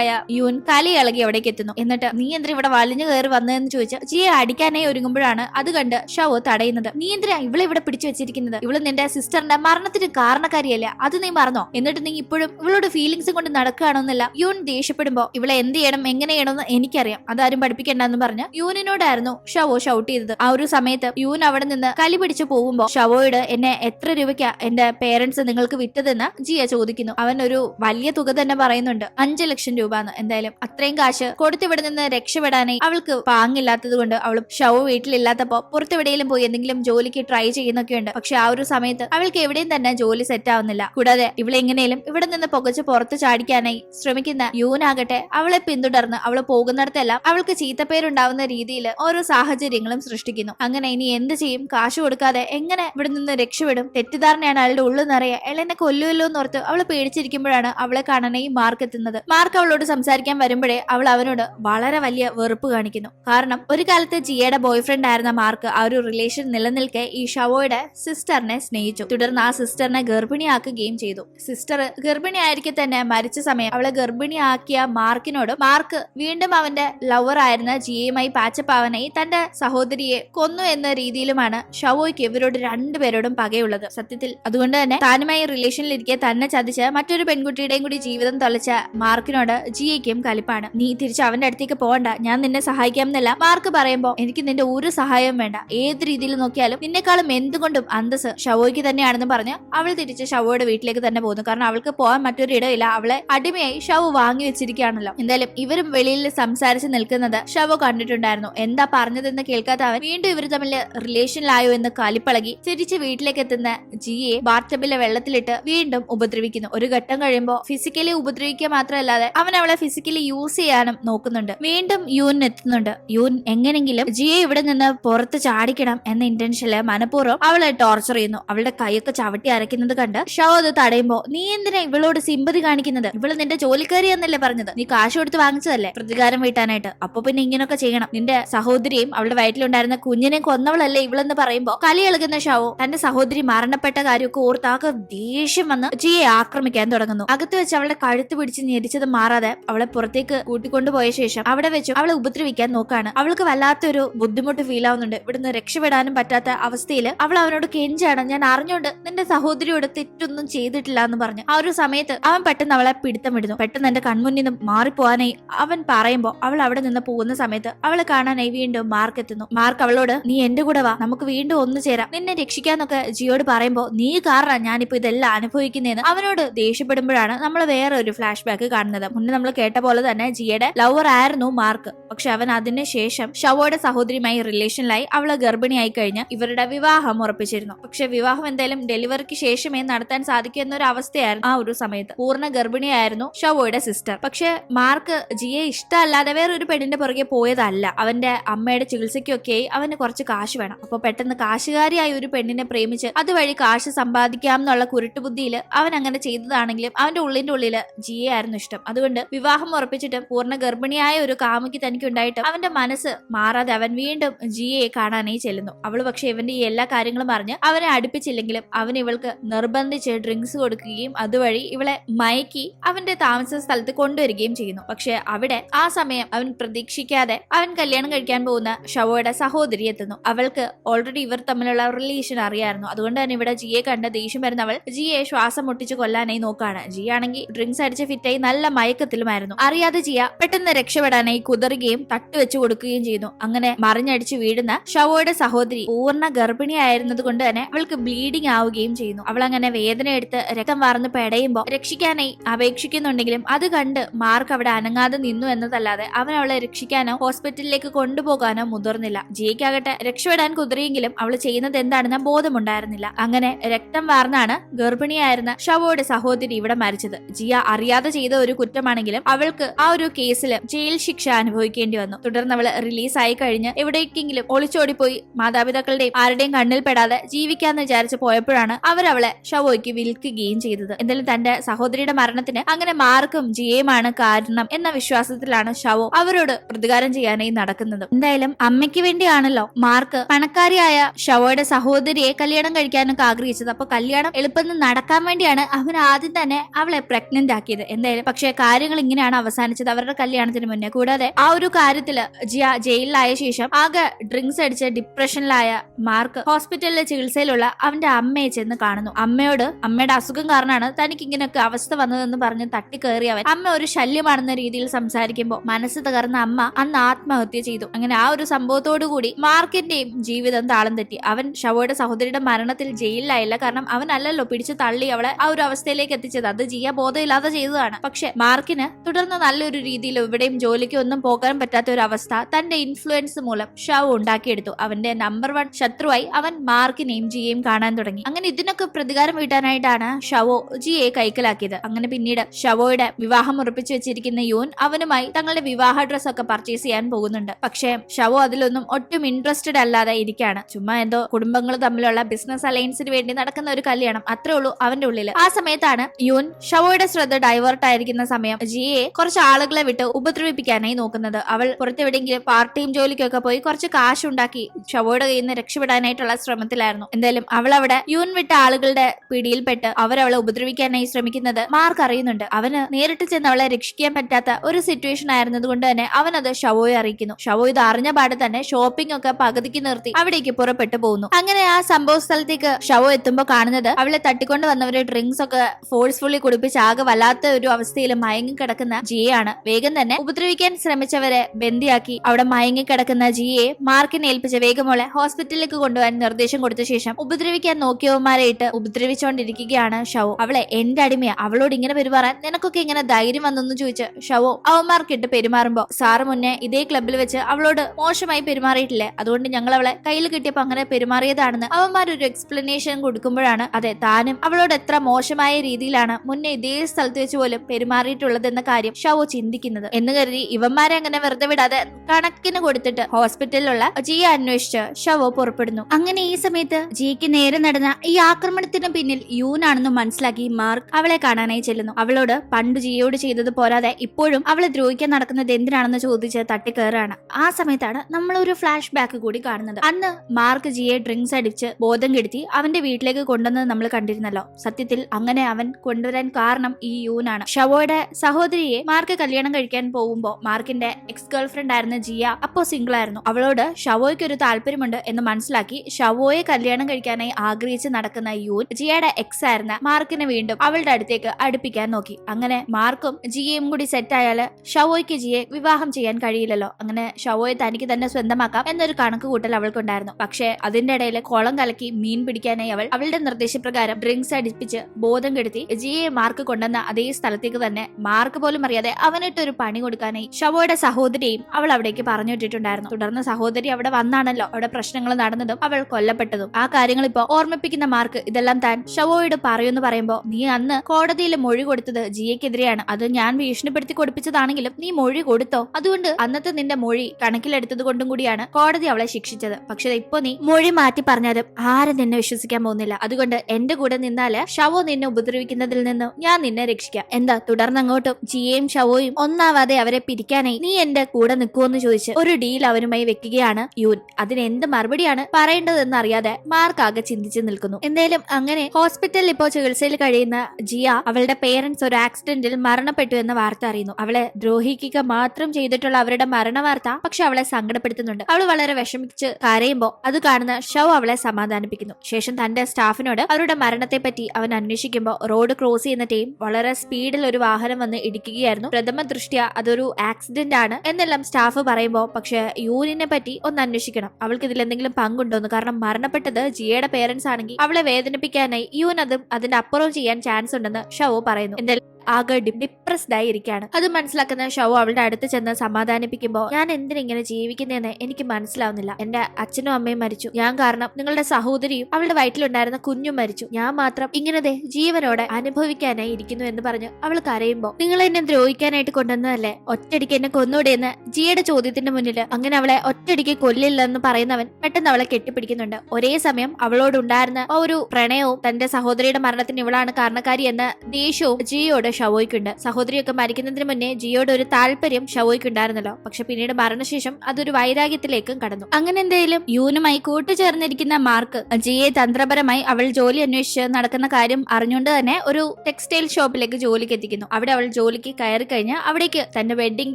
ആയ യുൻ കലി ഇളകി അവിടേക്ക് എത്തുന്നു. എന്നിട്ട് നീ എന്തിനാ ഇവിടെ വലിഞ്ഞു കയറി വന്നതെന്ന് ചോദിച്ച് ജിയെ അടിക്കാനായി ഒരുങ്ങുമ്പോഴാണ് അത് കണ്ട് ഷവോ തടയുന്നത്. നീ എന്തിനാ ഇവളെ ഇവിടെ പിടിച്ചു വെച്ചിരിക്കുന്നത്? ഇവൾ നിന്റെ സിസ്റ്ററിന്റെ മരണത്തിന് കാരണക്കാരിയല്ല. അത് നീ മറന്നോ? എന്നിട്ട് നീ ഇപ്പോഴും ഇവളുടെ ഫീലിങ്സ് കൊണ്ട് നടക്കുകയാണെന്നല്ല യൂൻ ദേഷ്യപ്പെടുമ്പോ ഇവളെ എന്ത് ചെയ്യണം എങ്ങനെ ചെയ്യണമെന്ന് എനിക്കറിയാം. അതാരും പഠിപ്പിക്കേണ്ടെന്ന് പറഞ്ഞ് യൂനിനോടായിരുന്നു ഷവോ ഷൗട്ട് ചെയ്തത്. ആ ഒരു സമയത്ത് യൂൻ അവിടെ നിന്ന് കലി പിടിച്ചു പോകുമ്പോ ഷവോയോട് എന്നെ എത്ര രൂപയ്ക്കാ എന്റെ പേരൻസ് നിങ്ങൾക്ക് വിറ്റതെന്ന് ജിയ ചോദിക്കുന്നു. അവൻ ഒരു വലിയ തുക തന്നെ പറയുന്നുണ്ട്. അഞ്ചു ലക്ഷം രൂപ എന്ന് എന്തായാലും അത്രയും കാശ് കൊടുത്തിവിടെ നിന്ന് രക്ഷപ്പെടാനായി അവൾക്ക് പാങ്ങില്ലാത്തത് കൊണ്ട് അവൾ ഷവ് വീട്ടിലില്ലാത്തപ്പോ പുറത്തെവിടെയെങ്കിലും പോയി എന്തെങ്കിലും ജോലിക്ക് ട്രൈ ചെയ്യുന്നൊക്കെ ഉണ്ട്. പക്ഷെ ആ ഒരു സമയത്ത് അവൾക്ക് എവിടെയും തന്നെ ജോലി സെറ്റ് ആവുന്നില്ല. കൂടാതെ ഇവളെ എങ്ങനെയും ഇവിടെ നിന്ന് പുകച്ച് പുറത്ത് ചാടിക്കാനായി ശ്രമിക്കുന്ന യൂനാകട്ടെ അവളെ പിന്തുടർന്ന് അവൾ പോകുന്നിടത്തെല്ലാം അവൾക്ക് ചീത്തപ്പേരുണ്ടാവുന്ന രീതിയിൽ ഓരോ സാഹചര്യങ്ങളും സൃഷ്ടിക്കുന്നു. അങ്ങനെ ഇനി എന്ത് ചെയ്യും? കാശ് കൊടുക്കാതെ എങ്ങനെ ഇവിടെ നിന്ന് രക്ഷപ്പെടും? തെറ്റിദ്ധാരണയാണ് അയാളുടെ ഉള്ളു നിറയെ എളെന്നെ കൊല്ലുമല്ലോ എന്നോർത്ത് അവൾ പേടിച്ചിരിക്കുമ്പോഴാണ് അവളെ കാണാനായി മാർക്ക് എത്തുന്നത്. മാർക്ക് അവളോട് സംസാരിക്കാൻ വരുമ്പോഴേ അവൾ അവനോട് വളരെ വലിയ വെറുപ്പ് കാണിക്കുന്നു. കാരണം ഒരു കാലത്ത് ജിയയുടെ ബോയ്ഫ്രണ്ട് ആയിരുന്ന മാർക്ക് ആ ഒരു റിലേഷൻ നിലനിൽക്കെ ഈ ഷവോയുടെ സിസ്റ്ററിനെ സ്നേഹിച്ചു. തുടർന്ന് ആ സിസ്റ്ററിനെ ഗർഭിണിയാക്കുകയും ചെയ്തു. സിസ്റ്റർ ഗർഭിണിയായിരിക്കെ തന്നെ മരിച്ച സമയം അവളെ ഗർഭിണിയാക്കിയ മാർക്കിനോട് മാർക്ക് വീണ്ടും അവന്റെ ലവർ ആയിരുന്ന ജിയയുമായി പാച്ചപ്പ് ആവാനായി തന്റെ സഹോദരിയെ കൊന്നു എന്ന രീതിയിലുമാണ് ഷവോയ്ക്ക് ഇവരോട് രണ്ടുപേരോടും പകയുള്ളത്. സത്യത്തിൽ അതുകൊണ്ട് തന്നെ താനുമായി റിലേഷനിലിരിക്കെ തന്നെ ചതിച്ച് മറ്റൊരു പെൺകുട്ടിയുടെയും കൂടി ജീവിതം തൊലച്ച മാർക്കിനോട് ജിയയ്ക്കും കലിപ്പാണ്. നീ തിരിച്ച് അവന്റെ അടുത്തേക്ക് പോകണ്ട. ഞാൻ നിന്നെ സഹായിക്കാം എന്നല്ല മാർക്ക് പറയുമ്പോ എനിക്ക് നിന്റെ ഒരു സഹായവും വേണ്ട. ഏത് രീതിയിൽ നോക്കിയാലും നിന്നെക്കാളും എന്തുകൊണ്ടും അന്തസ് ഷവോയ്ക്ക് തന്നെയാണെന്ന് പറഞ്ഞ് അവൾ തിരിച്ച് ഷവോയുടെ വീട്ടിലേക്ക് തന്നെ പോകുന്നു. കാരണം അവൾക്ക് പോകാൻ മറ്റൊരു ഇടമില്ല അവളെ അടിമയായി ഷവോ വാങ്ങി വെച്ചിരിക്കുകയാണല്ലോ. എന്തായാലും ഇവരും വെളിയിൽ സംസാരിച്ച് നിൽക്കുന്നത് ഷവോ കണ്ടിട്ടുണ്ടായിരുന്നു. എന്താ പറഞ്ഞതെന്ന് കേൾക്കാത്ത അവൻ വീണ്ടും ഇവർ തമ്മിൽ റിലേഷനിലായോ എന്ന് കലിപ്പളകി തിരിച്ച് വീട്ടിലേക്ക് എത്തുന്ന ജിയെ ബാർട്ടബിലെ വെള്ളത്തിലിട്ട് വീണ്ടും ഉപദ്രവിക്കുന്നു. ഒരു ഘട്ടം കഴിയുമ്പോൾ ഫിസിക്കലി ഉപദ്രവിക്കുക മാത്രമല്ലാതെ അവൻ അവളെ ഫിസിക്കലി യൂസ് ചെയ്യാനും നോക്കുന്നുണ്ട്. വീണ്ടും യൂൻ എത്തുന്നുണ്ട്. യൂൻ എങ്ങനെങ്കിലും ജിയെ ഇവിടെ നിന്ന് പുറത്ത് ചാടിക്കണം എന്ന ഇന്റൻഷനിൽ മനഃപൂർവം അവളെ ടോർച്ചർ ചെയ്യുന്നു. അവളുടെ കൈയൊക്കെ ചവിട്ടി അരയ്ക്കുന്നത് കണ്ട് ഷോ അത് തടയുമ്പോ നീ എന്തിനാ ഇവളോട് സിമ്പതി കാണിക്കുന്നത്? ഇവൾ നിന്റെ ജോലിക്കാരി എന്നല്ലേ പറഞ്ഞത്? നീ കാശ് കൊടുത്ത് വാങ്ങിച്ചതല്ലേ? പ്രതികാരം വീട്ടാനായിട്ട്. അപ്പൊ പിന്നെ ഇങ്ങനൊക്കെ ചെയ്യണം. നിന്റെ സഹോദരിയും അവളുടെ വയറ്റിലുണ്ടായിരുന്ന കുഞ്ഞിനെ കൊന്നവളല്ലേ ഇവളെന്ന് പറയുമ്പോ കലി എളുകുന്ന ഷാവോ തന്റെ സഹോദരി മരണപ്പെട്ട കാര്യമൊക്കെ ഓർത്ത് ആകെ ദേഷ്യം വന്ന് ജിയെ ആക്രമിക്കാൻ തുടങ്ങുന്നു. അകത്ത് വെച്ച് അവളുടെ കഴുത്ത് പിടിച്ച് ഞെരിച്ചത് മാറാതെ അവളെ പുറത്തേക്ക് കൂട്ടിക്കൊണ്ടുപോയ ശേഷം അവിടെ വെച്ച് അവളെ ഉപദ്രവിക്കാൻ നോക്കാണ്. അവൾക്ക് വല്ലാത്തൊരു ബുദ്ധിമുട്ട് ഫീൽ ആവുന്നുണ്ട്. ഇവിടുന്ന് രക്ഷപ്പെടാനും പറ്റാത്ത അവസ്ഥയിൽ അവൾ അവനോട് കെഞ്ചാണ്. ഞാൻ അറിഞ്ഞോണ്ട് നിന്റെ സഹോദരിയോട് തെറ്റൊന്നും ചെയ്തിട്ടില്ല എന്ന് പറഞ്ഞു ആ ഒരു സമയത്ത് അവൻ പെട്ടെന്ന് അവളെ പിടുത്തം വിടുന്നു പെട്ടെന്ന് എന്റെ കൺമുന്നിൽ നിന്ന് മാറിപ്പോവാനായി അവൻ പറയുമ്പോ അവൾ അവിടെ നിന്ന് പോകുന്ന സമയത്ത് അവളെ കാണാനായി വീണ്ടും മാർക്ക് എത്തുന്നു. മാർക്ക് അവളോട് നീ എന്റെ കൂടെ വാ. നമുക്ക് വീണ്ടും ഒന്ന് ചേരാം. നിന്നെ രക്ഷിക്കാന്നൊക്കെ ജിയോട് പറയുമ്പോൾ നീ കാരണം ഞാനിപ്പോ ഇതെല്ലാം അനുഭവിക്കുന്നതെന്ന് അവനോട് ദേഷ്യപ്പെടുമ്പോഴാണ് നമ്മൾ വേറെ ഒരു ഫ്ലാഷ് ബാക്ക് കാണുന്നത്. മുന്നേ നമ്മൾ കേട്ട പോലെ തന്നെ ജിയുടെ ലവർ ആയിരുന്നു മാർക്ക്. പക്ഷെ അവൻ അതിന് ശേഷം ഷവോയുടെ സഹോദരിയുമായി റിലേഷനിലായി അവൾ ഗർഭിണിയായി കഴിഞ്ഞ് ഇവരുടെ വിവാഹം ഉറപ്പിച്ചിരുന്നു. പക്ഷെ വിവാഹം എന്തായാലും ഡെലിവറിക്ക് ശേഷമേ നടത്താൻ സാധിക്കൂ എന്നൊരു അവസ്ഥയായിരുന്നു ആ ഒരു സമയത്ത്. പൂർണ ഗർഭിണിയായിരുന്നു ഷവോയുടെ സിസ്റ്റർ പക്ഷെ മാർക്ക് ജിയെ ഇഷ്ടമല്ലാതെ വേറെ ഒരു പെണ്ണിന്റെ പുറകെ പോയതല്ല. അവന്റെ അമ്മയുടെ ചികിത്സയ്ക്കൊക്കെയായി അവന് കുറച്ച് കാശ് വേണം. അപ്പൊ പെട്ടെന്ന് കാശുകാരിയായ ഒരു പെണ്ണിനെ പ്രേമിച്ച് അതുവഴി കാശ് സമ്പാദിക്കാം എന്നുള്ള കുരുട്ടുബുദ്ധിയിൽ അവൻ അങ്ങനെ ചെയ്തതാണെങ്കിലും അവന്റെ ഉള്ളിന്റെ ഉള്ളിൽ ജിയെ ആയിരുന്നു ഇഷ്ടം. അതുകൊണ്ട് വിവാഹം ഉറപ്പിച്ചിട്ട് പൂർണ ഗർഭിണിയായ ഒരു കാമുകി തനിക്ക് ഉണ്ടായിട്ട് അവന്റെ മനസ്സ് മാറാതെ അവൻ വീണ്ടും ജിയെ കാണാനായി ചെല്ലുന്നു. അവൾ പക്ഷെ ഇവന്റെ ഈ എല്ലാ കാര്യങ്ങളും അറിഞ്ഞ് അവനെ അടുപ്പിച്ചില്ലെങ്കിലും അവൻ ഇവൾക്ക് നിർബന്ധിച്ച് ഡ്രിങ്ക്സ് കൊടുക്കുകയും അതുവഴി ഇവളെ മയക്കി അവന്റെ താമസ സ്ഥലത്ത് കൊണ്ടുവരികയും ചെയ്യുന്നു. പക്ഷെ അവിടെ ആ സമയം അവൻ പ്രതീക്ഷിക്കാതെ അവൻ കല്യാണം കഴിക്കാൻ പോകുന്ന ഷവോയുടെ സഹോദരി എത്തുന്നു. അവൾക്ക് ഓൾറെഡി ഇവർ തമ്മിലുള്ള റിലേഷൻ അറിയായിരുന്നു. അതുകൊണ്ട് തന്നെ ഇവിടെ ജിയെ കണ്ട ദേഷ്യം വരുന്നവൾ ജിയെ ശ്വാസം മുട്ടിച്ച് കൊല്ലാനായി നോക്കാണ്. ജി ആണെങ്കിൽ ഡ്രിങ്ക്സ് അടിച്ച് ഫിറ്റായി നല്ല മയക്കത്തിലുമായിരുന്നു. അറിയാതെ ജിയ പെട്ടെന്ന് രക്ഷപ്പെടാനായി കുതറുകയും തട്ടുവെച്ചു കൊടുക്കുകയും ചെയ്യുന്നു. അങ്ങനെ മറിഞ്ഞടിച്ച് വീഴുന്ന ഷവോയുടെ സഹോദരി പൂർണ ഗർഭിണിയായിരുന്നത് കൊണ്ട് തന്നെ അവൾക്ക് ബ്ലീഡിംഗ് ആവുകയും ചെയ്യുന്നു. അവൾ അങ്ങനെ വേദന എടുത്ത് രക്തം വാർന്ന് പെടയുമ്പോൾ രക്ഷിക്കാനായി അപേക്ഷിക്കുന്നുണ്ടെങ്കിലും അത് കണ്ട് മാർക്ക് അവിടെ അനങ്ങാതെ നിന്നു എന്നതല്ലാതെ അവൻ അവളെ രക്ഷിക്കാനോ ഹോസ്പിറ്റലിലേക്ക് കൊണ്ടുപോകാനോ മുതിർന്നില്ല. ജിയക്കാകട്ടെ രക്ഷപ്പെടാൻ കുതിരിയെങ്കിലും അവൾ ചെയ്യുന്നത് എന്താണെന്ന ബോധമുണ്ടായിരുന്നില്ല. അങ്ങനെ രക്തം വാർന്നാണ് ഗർഭിണിയായിരുന്ന ഷവോയുടെ സഹോദരി ഇവിടെ മരിച്ചത്. ജിയ അറിയാതെ ചെയ്ത ഒരു കുറ്റമാണെങ്കിലും അവൾക്ക് ആ ഒരു കേസിൽ ജയിൽ ശിക്ഷ അനുഭവിക്കേണ്ടി വന്നു. തുടർന്ന് അവൾ റിലീസായി കഴിഞ്ഞ് എവിടേക്കെങ്കിലും ഒളിച്ചോടിപ്പോയി മാതാപിതാക്കളുടെയും ആരുടെയും കണ്ണിൽ പെടാതെ ജീവിക്കാന്ന് വിചാരിച്ച് പോയപ്പോഴാണ് അവരവളെ ഷവോയ്ക്ക് വിൽക്കുകയും ചെയ്തത്. എന്തായാലും തന്റെ സഹോദരിയുടെ മരണത്തിന് അങ്ങനെ മാർക്കും ജിയയുമാണ് കാരണം എന്ന വിശ്വാസത്തിലാണ് ഷവോ അവരോട് പ്രതികാരം ചെയ്യാനായി നടക്കുന്നത്. എന്തായാലും അമ്മയ്ക്ക് വേണ്ടിയാണല്ലോ മാർക്ക് പണക്കാരിയായ ഷവോയുടെ സഹോദരിയെ കല്യാണം കഴിക്കാനൊക്കെ ആഗ്രഹിച്ചത്. അപ്പൊ കല്യാണം എളുപ്പത്തിൽ നടക്കാൻ വേണ്ടിയാണ് അവൻ ആദ്യം തന്നെ അവളെ പ്രഗ്നന്റ് ആക്കിയത്. എന്തായാലും പക്ഷേ കാര്യങ്ങൾ ഇങ്ങനെയാണ് അവസാനിച്ചത് അവരുടെ കല്യാണത്തിന് മുന്നേ. കൂടാതെ ആ ഒരു കാര്യത്തിൽ ജിയ ജയിലിലായ ശേഷം ആകെ ഡ്രിങ്ക്സ് അടിച്ച് ഡിപ്രഷനിലായ മാർക്ക് ഹോസ്പിറ്റലിലെ ചികിത്സയിലുള്ള അവന്റെ അമ്മയെ ചെന്ന് കാണുന്നു. അമ്മയോട് അമ്മയുടെ അസുഖം കാരണമാണ് തനിക്ക് ഇങ്ങനെയൊക്കെ അവസ്ഥ വന്നതെന്ന് പറഞ്ഞ് തട്ടിക്കയറി അവൻ. അമ്മ ഒരു ശല്യമാണെന്ന രീതിയിൽ സംസാരിക്കുമ്പോൾ മനസ്സ് തകർന്ന അമ്മ അന്ന് ആത്മഹത്യ ചെയ്തു. അങ്ങനെ ആ ഒരു സംഭവത്തോടു കൂടി മാർക്കിന്റെയും ജീവിതം താളം തെറ്റി. അവൻ ഷവോയുടെ സഹോദരിയുടെ മരണത്തിൽ ജയിലിലായില്ല. കാരണം അവനല്ലല്ലോ പിടിച്ചു തള്ളി അവളെ ആ ഒരു അവസ്ഥയിലേക്ക് എത്തിച്ചത്. അത് ജിയ ബോധമില്ലാതെ ചെയ്തതാണ്. പക്ഷെ മാർക്കിന് തുടർന്ന് നല്ലൊരു രീതിയിൽ എവിടെയും ജോലിക്ക് ഒന്നും പോകാൻ പറ്റാത്ത ഒരു അവസ്ഥ തന്റെ ഇൻഫ്ലുവൻസ് മൂലം ഷാവു ഉണ്ടാക്കിയെടുത്തു. അവന്റെ നമ്പർ വൺ ശത്രുവായി അവൻ മാർക്കിനെയും ജിയെയും കാണാൻ തുടങ്ങി. അങ്ങനെ ഇതിനൊക്കെ പ്രതികാരം വീട്ടാനായിട്ടാണ് ഷവോ ജിയെ കൈക്കലാക്കിയത്. അങ്ങനെ പിന്നീട് ഷവോയുടെ വിവാഹം ഉറപ്പിച്ചു വെച്ചിരിക്കുന്ന യൂൻ അവനുമായി തങ്ങളുടെ വിവാഹ ഡ്രസ് ഒക്കെ പർച്ചേസ് ചെയ്യാൻ പോകുന്നുണ്ട്. പക്ഷേ ഷവോ അതിലൊന്നും ഒട്ടും ഇൻട്രസ്റ്റഡ് അല്ലാതെ ഇരിക്കാണ്. ചുമ്മാ എന്തോ കുടുംബങ്ങൾ തമ്മിലുള്ള ബിസിനസ് അലയൻസിന് വേണ്ടി നടക്കുന്ന ഒരു കല്യാണം അത്രേ ഉള്ളൂ അവന്റെ ഉള്ളിൽ ആ സമയത്താണ് യുൻ ഷവോയുടെ ശ്രദ്ധ ഡൈവേർട്ട് ആയിരിക്കുന്ന സമയം ജിയെ കുറച്ച് ആളുകളെ വിട്ട് ഉപദ്രവിപ്പിക്കാനായി നോക്കുന്നത്. അവൾ പുറത്തെവിടെയെങ്കിലും പാർട്ട് ടൈം ജോലിക്കൊക്കെ പോയി കുറച്ച് കാശ് ഉണ്ടാക്കി ഷവോയുടെ കയ്യിൽ നിന്ന് രക്ഷപ്പെടാനായിട്ടുള്ള ശ്രമത്തിലായിരുന്നു. എന്തായാലും അവൾ അവിടെ യുൻ വിട്ട ആളുകളുടെ പിടിയിൽപ്പെട്ട് അവരവളെ ഉപദ്രവിക്കാനായി ശ്രമിക്കുന്നത് മാർക്ക് അറിയുന്നുണ്ട്. അവന് നേരിട്ട് ചെന്ന് അവളെ രക്ഷിക്കാൻ പറ്റാത്ത ഒരു സിറ്റുവേഷൻ ആയിരുന്നത് കൊണ്ട് തന്നെ അവനത് ഷവോയെ അറിയിക്കുന്നു. ഷവോ ഇത് അറിഞ്ഞ പാടെ തന്നെ ഷോപ്പിംഗ് ഒക്കെ പകുതിക്ക് നിർത്തി അവിടേക്ക് പുറപ്പെട്ടു പോകുന്നു. അങ്ങനെ ആ സംഭവ സ്ഥലത്തേക്ക് ഷവോ എത്തുമ്പോൾ കാണുന്നത്. അവളെ തട്ടിക്കൊണ്ട് വന്നവരെ ഡ്രിങ്ക്സ് ഒക്കെ ഫോഴ്സ്ഫുള്ളി കുടിപ്പിച്ച് ആകെ വല്ലാത്ത ഒരു അവസ്ഥയിൽ മയങ്ങി കിടക്കുന്ന ജിയാണ് വേഗം തന്നെ ഉപദ്രവിക്കാൻ ശ്രമിച്ചവരെ ബന്ദിയാക്കി. അവിടെ മയങ്ങി കിടക്കുന്ന ജിയെ മാർക്കിനെ ഏൽപ്പിച്ച വേഗമോളെ ഹോസ്പിറ്റലിലേക്ക് കൊണ്ടുപോകാൻ നിർദ്ദേശം കൊടുത്ത ശേഷം ഉപദ്രവിക്കാൻ നോക്കിയവന്മാരെ ഇട്ട് ഉപദ്രവിച്ചുകൊണ്ടിരിക്കുകയാണ് ഷവോ. അവളെ എന്റെ അടിമയാ അവളോട് ഇങ്ങനെ പെരുമാറാൻ നിനക്കൊക്കെ ഇങ്ങനെ ധൈര്യം വന്നെന്ന് ചോദിച്ച് ഷവോ അവന്മാർക്കിട്ട് പെരുമാറുമ്പോ സാറ് മുന്നേ ഇതേ ക്ലബിൽ വെച്ച് അവളോട് മോശമായി പെരുമാറിയിട്ടില്ലേ? അതുകൊണ്ട് ഞങ്ങൾ അവളെ കയ്യിൽ കിട്ടിയപ്പോ അങ്ങനെ പെരുമാറിയതാണെന്ന് അവന്മാർ ഒരു എക്സ്പ്ലനേഷൻ കൊടുക്കുമ്പോഴാണ് അതെ താനും അവളോട് എത്ര മോശമായ രീതിയിലാണ് മുന്നേ ഇതേ സ്ഥലത്ത് വെച്ച് പോലും പെരുമാറിയിട്ടുള്ളതെന്ന കാര്യം ഷവോ ചിന്തിക്കുന്നത്. എന്ന് കരുതി ഇവന്മാരെ അങ്ങനെ വെറുതെ വിടാതെ കണക്കിന് കൊടുത്തിട്ട് ഹോസ്പിറ്റലിലുള്ള ജിയെ അന്വേഷിച്ച് ഷവോ പുറപ്പെടുന്നു. അങ്ങനെ ഈ സമയത്ത് ജിക്ക് നേരെ നടന്ന ഈ ആക്രമണത്തിന് പിന്നിൽ യൂനാണെന്ന് മനസ്സിലാക്കി മാർക്ക് അവളെ കാണാനായി ചെല്ലുന്നു. അവളോട് പണ്ട് ജിയോട് ചെയ്തത് പോരാതെ ഇപ്പോഴും അവളെ ദ്രോഹിക്കാൻ നടക്കുന്നത് എന്തിനാണെന്ന് ചോദിച്ച് തട്ടിക്കയറാണ് ആ സമയത്താണ് നമ്മൾ ഒരു ഫ്ലാഷ് ബാക്ക് കൂടി കാണുന്നത്. അന്ന് മാർക്ക് ജിയെ ഡ്രിങ്ക്സ് അടിച്ച് ബോധം കെടുത്തി അവന്റെ വീട്ടിലേക്ക് കൊണ്ടുവന്നത് നമ്മൾ കണ്ടിരുന്നല്ലോ. സത്യത്തിൽ അങ്ങനെ അവൻ കൊണ്ടുവരാൻ കാരണം ഈ യൂനാണ്. ഷവോയുടെ സഹോദരിയെ മാർക്ക് കല്യാണം കഴിക്കാൻ പോകുമ്പോ മാർക്കിന്റെ എക്സ് ഗേൾ ഫ്രണ്ട് ആയിരുന്ന ജിയ അപ്പോ സിംഗിൾ ആയിരുന്നു. അവളോട് ഷവോയ്ക്ക് ഒരു താല്പര്യമുണ്ട് എന്ന് മനസ്സിലാക്കി ഷവോയെ കല്യാണം കഴിക്കാനായി ആഗ്രഹിച്ച് നടക്കുന്ന യൂൻ ജിയയുടെ എക്സ് ആയിരുന്ന മാർക്കിനെ വീണ്ടും അവളുടെ അടുത്തേക്ക് അടുപ്പിക്കാൻ നോക്കി. അങ്ങനെ മാർക്കും ജിയയും കൂടി സെറ്റ് ആയാൽ ഷവോയ്ക്ക് ജിയെ വിവാഹം ചെയ്യാൻ കഴിയില്ലല്ലോ. അങ്ങനെ ഷവോയെ തനിക്ക് തന്നെ സ്വന്തമാക്കാം എന്നൊരു കണക്ക് കൂട്ടൽ അവൾക്കുണ്ടായിരുന്നു. പക്ഷേ അതിന്റെ ഇടയിൽ കുളം കലക്കി മീൻ പിടിക്കാനായി അവൾ അവളുടെ നിർദ്ദേശപ്രകാരം ഡ്രിങ്ക്സ് അടിപ്പിച്ച് ബോധം കെടുത്തി ജിയെ മാർക്ക് കൊണ്ടുവന്ന അതേ സ്ഥലത്തേക്ക് തന്നെ മാർക്ക് പോലും അറിയാതെ അവനിട്ടൊരു പണി കൊടുക്കാനായി ഷവോയുടെ സഹോദരിയും അവൾ അവിടേക്ക് പറഞ്ഞു വിട്ടിട്ടുണ്ടായിരുന്നു. തുടർന്ന് സഹോദരി അവിടെ വന്നാണല്ലോ അവിടെ പ്രശ്നങ്ങൾ നടന്നതും അവൾ കൊല്ലപ്പെട്ടതും. ആ കാര്യങ്ങൾ ഇപ്പോ ഓർമ്മിപ്പിക്കുന്ന മാർക്ക് ഇതെല്ലാം താൻ ഷവോയോട് പറയുമെന്ന് പറയുമ്പോ നീ അന്ന് കോടതിയിൽ മൊഴി കൊടുത്തത് ജിയക്കെതിരെയാണ് അത് ഞാൻ ഭീഷണിപ്പെടുത്തി കൊടുപ്പിച്ചതാണെങ്കിലും നീ മൊഴി കൊടുത്തോ? അതുകൊണ്ട് അന്നത്തെ നിന്റെ മൊഴി കണക്കിലെടുത്തത് കൊണ്ടും കൂടിയാണ് കോടതി അവളെ ശിക്ഷിച്ചത്. പക്ഷെ ഇപ്പൊ നീ മൊഴി മാറ്റി പറഞ്ഞാലും ആരും നിന്നെ വിശ്വസിക്കാൻ പോകുന്നില്ല. അതുകൊണ്ട് എന്റെ കൂടെ നിന്നാൽ ഷവോ നിന്നെ ഉപദ്രവിക്കുന്നതിൽ നിന്നും ഞാൻ നിന്നെ രക്ഷിക്കാം. എന്താ തുടർന്നങ്ങോട്ടും ജിയയും ഷവോയും ഒന്നാവാതെ അവരെ പിരിക്കാനായി നീ എന്റെ കൂടെ നിൽക്കുമെന്ന് ചോദിച്ച് ഒരു ഡീൽ അവനുമായി വെക്കുകയാണ് യൂൻ. അതിന് എന്ത് മറുപടിയാണ് പറയേണ്ടതെന്ന് അറിയാതെ മാർക്ക് ആകെ ചിന്തിച്ചു നിൽക്കുന്നു. എന്തായാലും അങ്ങനെ ഹോസ്പിറ്റലിൽ ഇപ്പോൾ ചികിത്സയിൽ കഴിയുന്ന ജിയ അവളുടെ പേരൻസ് ഒരു ആക്സിഡന്റിൽ മരണപ്പെട്ടു എന്ന വാർത്ത അറിയുന്നു. അവളെ ദ്രോഹിക്കുക മാത്രം ചെയ്തിട്ടുള്ള അവരുടെ മരണ വാർത്ത പക്ഷെ അവളെ സങ്കടപ്പെടുത്തുന്നുണ്ട്. അവൾ വളരെ വിഷമിച്ച് കരയുമ്പോൾ അത് കാണുന്ന ഷവ് അവളെ സമാധാനിപ്പിക്കുന്നു. ശേഷം തന്റെ സ്റ്റാഫിനോട് അവരുടെ മരണത്തെ പറ്റി അവൻ അന്വേഷിക്കുമ്പോൾ റോഡ് ക്രോസ് ചെയ്യുന്ന ടീം വളരെ സ്പീഡിൽ ഒരു വാഹനം വന്ന് ഇടിക്കുകയായിരുന്നു. പ്രഥമ ദൃഷ്ട്യ അതൊരു ആക്സിഡന്റ് ആണ് എന്നെല്ലാം സ്റ്റാഫ് പറയുമ്പോൾ പക്ഷെ യൂനിനെ പറ്റി ഒന്ന് അന്വേഷിക്കണം. അവൾക്ക് ഇതിൽ എന്തെങ്കിലും പങ്കുണ്ടോന്ന്. കാരണം മരണപ്പെട്ടത് ജിയയുടെ പേരൻസ് ആണെങ്കിൽ അവളെ വേദനിപ്പിക്കാനായി യൂൻ അതും അതിന്റെ അപ്പുറം ചെയ്യാൻ ചാൻസ് ഉണ്ടെന്ന് ഷവോ പറയുന്നു. എന്തായാലും ആകെ ഡിപ്രസ്ഡ് ആയി ഇരിക്കുകയാണ് അത് മനസ്സിലാക്കുന്ന ഷവോ അവളുടെ അടുത്ത് ചെന്ന് സമാധാനിപ്പിക്കുമ്പോൾ ഞാൻ എന്തിനിങ്ങനെ ജീവിക്കുന്നതെന്ന് എനിക്ക് മനസ്സിലാവുന്നില്ല. എന്റെ അച്ഛനും അമ്മയും മരിച്ചു. ഞാൻ കാരണം നിങ്ങളുടെ സഹോദരിയും അവളുടെ വയറ്റിലുണ്ടായിരുന്ന കുഞ്ഞും മരിച്ചു. ഞാൻ മാത്രം ഇങ്ങനെ ദേ ജീവനോടെ അനുഭവിക്കാനായി ഇരിക്കുന്നു എന്ന് പറഞ്ഞ് അവൾ കരയുമ്പോൾ നിങ്ങൾ എന്നെ ദ്രോഹിക്കാനായിട്ട് കൊണ്ടുവന്നതല്ലേ? ഒറ്റടിക്ക് എന്നെ കൊന്നൂടെ എന്ന് ജിയുടെ ചോദ്യത്തിന്റെ മുന്നിൽ അങ്ങനെ അവളെ ഒറ്റയടിക്ക് കൊല്ലില്ലെന്ന് പറയുന്നവൻ പെട്ടെന്ന് അവളെ കെട്ടിപ്പിടിക്കുന്നുണ്ട്. ഒരേ സമയം അവളോടുണ്ടായിരുന്ന ആ ഒരു പ്രണയവും തന്റെ സഹോദരിയുടെ മരണത്തിന് ഇവളാണ് കാരണക്കാരി എന്ന ദേഷ്യവും ജിയോട് ഷവോയ്ക്കുണ്ട്. സഹോദരിയൊക്കെ മരിക്കുന്നതിന് മുന്നേ ജിയോയുടെ ഒരു താല്പര്യം ഷവോയ്ക്ക് ഉണ്ടായിരുന്നല്ലോ പക്ഷെ പിന്നീട് മരണശേഷം അതൊരു വൈരാഗ്യത്തിലേക്കും കടന്നു. അങ്ങനെ എന്തെങ്കിലും യൂനുമായി കൂട്ടുചേർന്നിരിക്കുന്ന മാർക്ക് ജിയെ തന്ത്രപരമായി അവൾ ജോലി അന്വേഷിച്ച് നടക്കുന്ന കാര്യം അറിഞ്ഞുകൊണ്ട് തന്നെ ഒരു ടെക്സ്റ്റൈൽ ഷോപ്പിലേക്ക് ജോലിക്ക് എത്തിക്കുന്നു. അവിടെ അവൾ ജോലിക്ക് കയറി കഴിഞ്ഞ് അവിടേക്ക് തന്റെ വെഡിങ്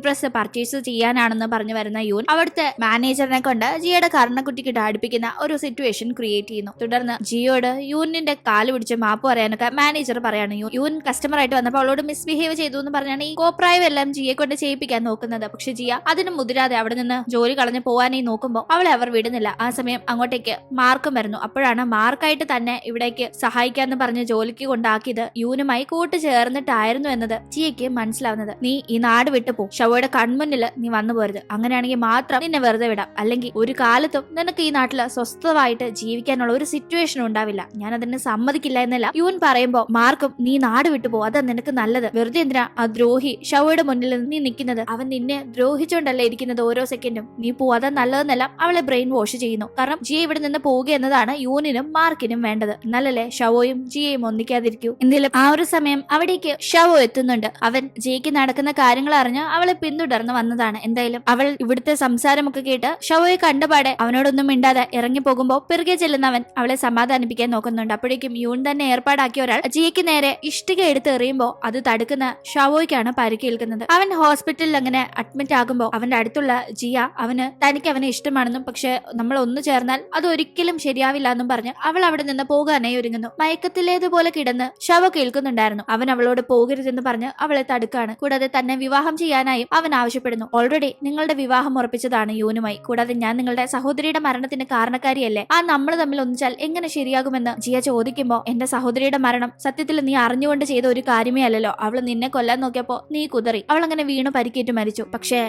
ഡ്രസ് പർച്ചേസ് ചെയ്യാനാണെന്ന് പറഞ്ഞു വരുന്ന യൂൻ അവിടുത്തെ മാനേജറിനെ കൊണ്ട് ജിയുടെ കർണക്കുട്ടിക്ക് അടുപ്പിക്കുന്ന ഒരു സിറ്റുവേഷൻ ക്രിയേറ്റ് ചെയ്യുന്നു. തുടർന്ന് ജിയോട് യൂനിന്റെ കാൽ പിടിച്ച് മാപ്പ് പറയാനൊക്കെ മാനേജർ പറയാണ്. യൂൻ കസ്റ്റമർ ആയിട്ട് വന്നപ്പോൾ അവളോട് മിസ്ബിഹേവ് ചെയ്തു എന്ന് പറഞ്ഞാണ് ഈ കോപ്രായം എല്ലാം ജിയെ കൊണ്ട് ചെയ്യിപ്പിക്കാൻ നോക്കുന്നത്. പക്ഷെ ജിയ അതിന് മുതിരാതെ അവിടെ നിന്ന് ജോലി കളഞ്ഞു പോവാനായി നോക്കുമ്പോൾ അവളെ അവർ വിടുന്നില്ല. ആ സമയം അങ്ങോട്ടേക്ക് മാർക്കും വരുന്നു. അപ്പോഴാണ് മാർക്കായിട്ട് തന്നെ ഇവിടേക്ക് സഹായിക്കാന്ന് പറഞ്ഞ് ജോലിക്ക് കൊണ്ടാക്കിയത് യൂനുമായി കൂട്ടുചേർന്നിട്ടായിരുന്നു എന്നത് ജിയയ്ക്ക് മനസ്സിലാവുന്നത്. നീ ഈ നാട് വിട്ടു പോ. ഷവയുടെ കൺമുന്നിൽ നീ വന്നു പോരുത്. അങ്ങനെയാണെങ്കിൽ മാത്രം നിന്നെ വെറുതെ വിടാം. അല്ലെങ്കിൽ ഒരു കാലത്തും നിനക്ക് ഈ നാട്ടിൽ സ്വസ്ഥമായിട്ട് ജീവിക്കാനുള്ള ഒരു സിറ്റുവേഷൻ ഉണ്ടാവില്ല. ഞാൻ അതിനെ സമ്മതിക്കില്ല എന്നല്ല. യൂൻ പറയുമ്പോൾ മാർക്കും നീ നാട് വിട്ടു പോ. അതാ നിനക്ക് നല്ലത്. വെറുതെ എന്തിനാ ആ ദ്രോഹി ഷവയുടെ മുന്നിൽ നീ നിൽക്കുന്നത്? അവൻ നിന്നെ ദ്രോഹിച്ചുകൊണ്ടല്ല ഇരിക്കുന്നത് ഓരോ സെക്കൻഡും നീ പോ പോവാതെ നല്ലതെന്നെല്ലാം അവളെ ബ്രെയിൻ വാഷ് ചെയ്യുന്നു. കാരണം ജിയ ഇവിടെ നിന്ന് പോവുക എന്നതാണ് യൂനിനും മാർക്കിനും വേണ്ടത്. എന്നാലല്ലേ ഷവോയും ജിയയും ഒന്നിക്കാതിരിക്കൂ? എന്തെങ്കിലും ആ ഒരു സമയം അവിടേക്ക് ഷവോ എത്തുന്നുണ്ട്. അവൻ ജിയക്ക് നടക്കുന്ന കാര്യങ്ങൾ അറിഞ്ഞ് അവളെ പിന്തുടർന്ന് വന്നതാണ്. എന്തായാലും അവൾ ഇവിടുത്തെ സംസാരമൊക്കെ കേട്ട് ഷവോയെ കണ്ടപാടെ അവനോടൊന്നും മിണ്ടാതെ ഇറങ്ങി പോകുമ്പോൾ പിറകെ ചെല്ലുന്നവൻ അവളെ സമാധാനിപ്പിക്കാൻ നോക്കുന്നുണ്ട്. അപ്പോഴേക്കും യൂൺ തന്നെ ഏർപ്പാടാക്കിയ ഒരാൾ ജിയക്ക് നേരെ ഇഷ്ടിക എടുത്ത് എറിയുമ്പോ അത് തടുക്കുന്ന ഷവോയ്ക്കാണ് പരിക്കേൽക്കുന്നത് അവൻ ഹോസ്പിറ്റലിൽ അങ്ങനെ അഡ്മിറ്റ് ആകുമ്പോൾ അവന്റെ അടുത്തുള്ള ജിയ അവന് തനിക്ക് അവനെ ഇഷ്ടമാണെന്നും പക്ഷെ നമ്മൾ ഒന്നു ചേർന്നാൽ അത് ഒരിക്കലും ശരിയാവില്ല എന്നും പറഞ്ഞ് അവൾ അവിടെ നിന്ന് പോകാനായി ഒരുങ്ങുന്നു. മയക്കത്തിലേതുപോലെ കിടന്ന് ശവ കേൾക്കുന്നുണ്ടായിരുന്നു. അവൻ അവളോട് പോകരുതെന്ന് പറഞ്ഞ് അവളെ തടുക്കാണ്. കൂടാതെ തന്നെ വിവാഹം ചെയ്യാനായും അവൻ ആവശ്യപ്പെടുന്നു. ഓൾറെഡി നിങ്ങളുടെ വിവാഹം ഉറപ്പിച്ചതാണ് യൂനുമായി. കൂടാതെ ഞാൻ നിങ്ങളുടെ സഹോദരിയുടെ മരണത്തിന് കാരണക്കാരിയല്ലേ. ആ നമ്മൾ തമ്മിൽ ഒന്നിച്ചാൽ എങ്ങനെ ശരിയാകുമെന്ന് ജിയ ചോദിക്കുമ്പോൾ എന്റെ സഹോദരിയുടെ മരണം സത്യത്തിൽ നീ അറിഞ്ഞുകൊണ്ട് ചെയ്ത ഒരു കാര്യമേ അല്ലല്ലോ അവൾ നിന്നെ കൊല്ലാൻ നോക്കിയപ്പോ നീ കുതറി. അവൾ അങ്ങനെ വീണു പരിക്കേറ്റ് മരിച്ചു. പക്ഷേ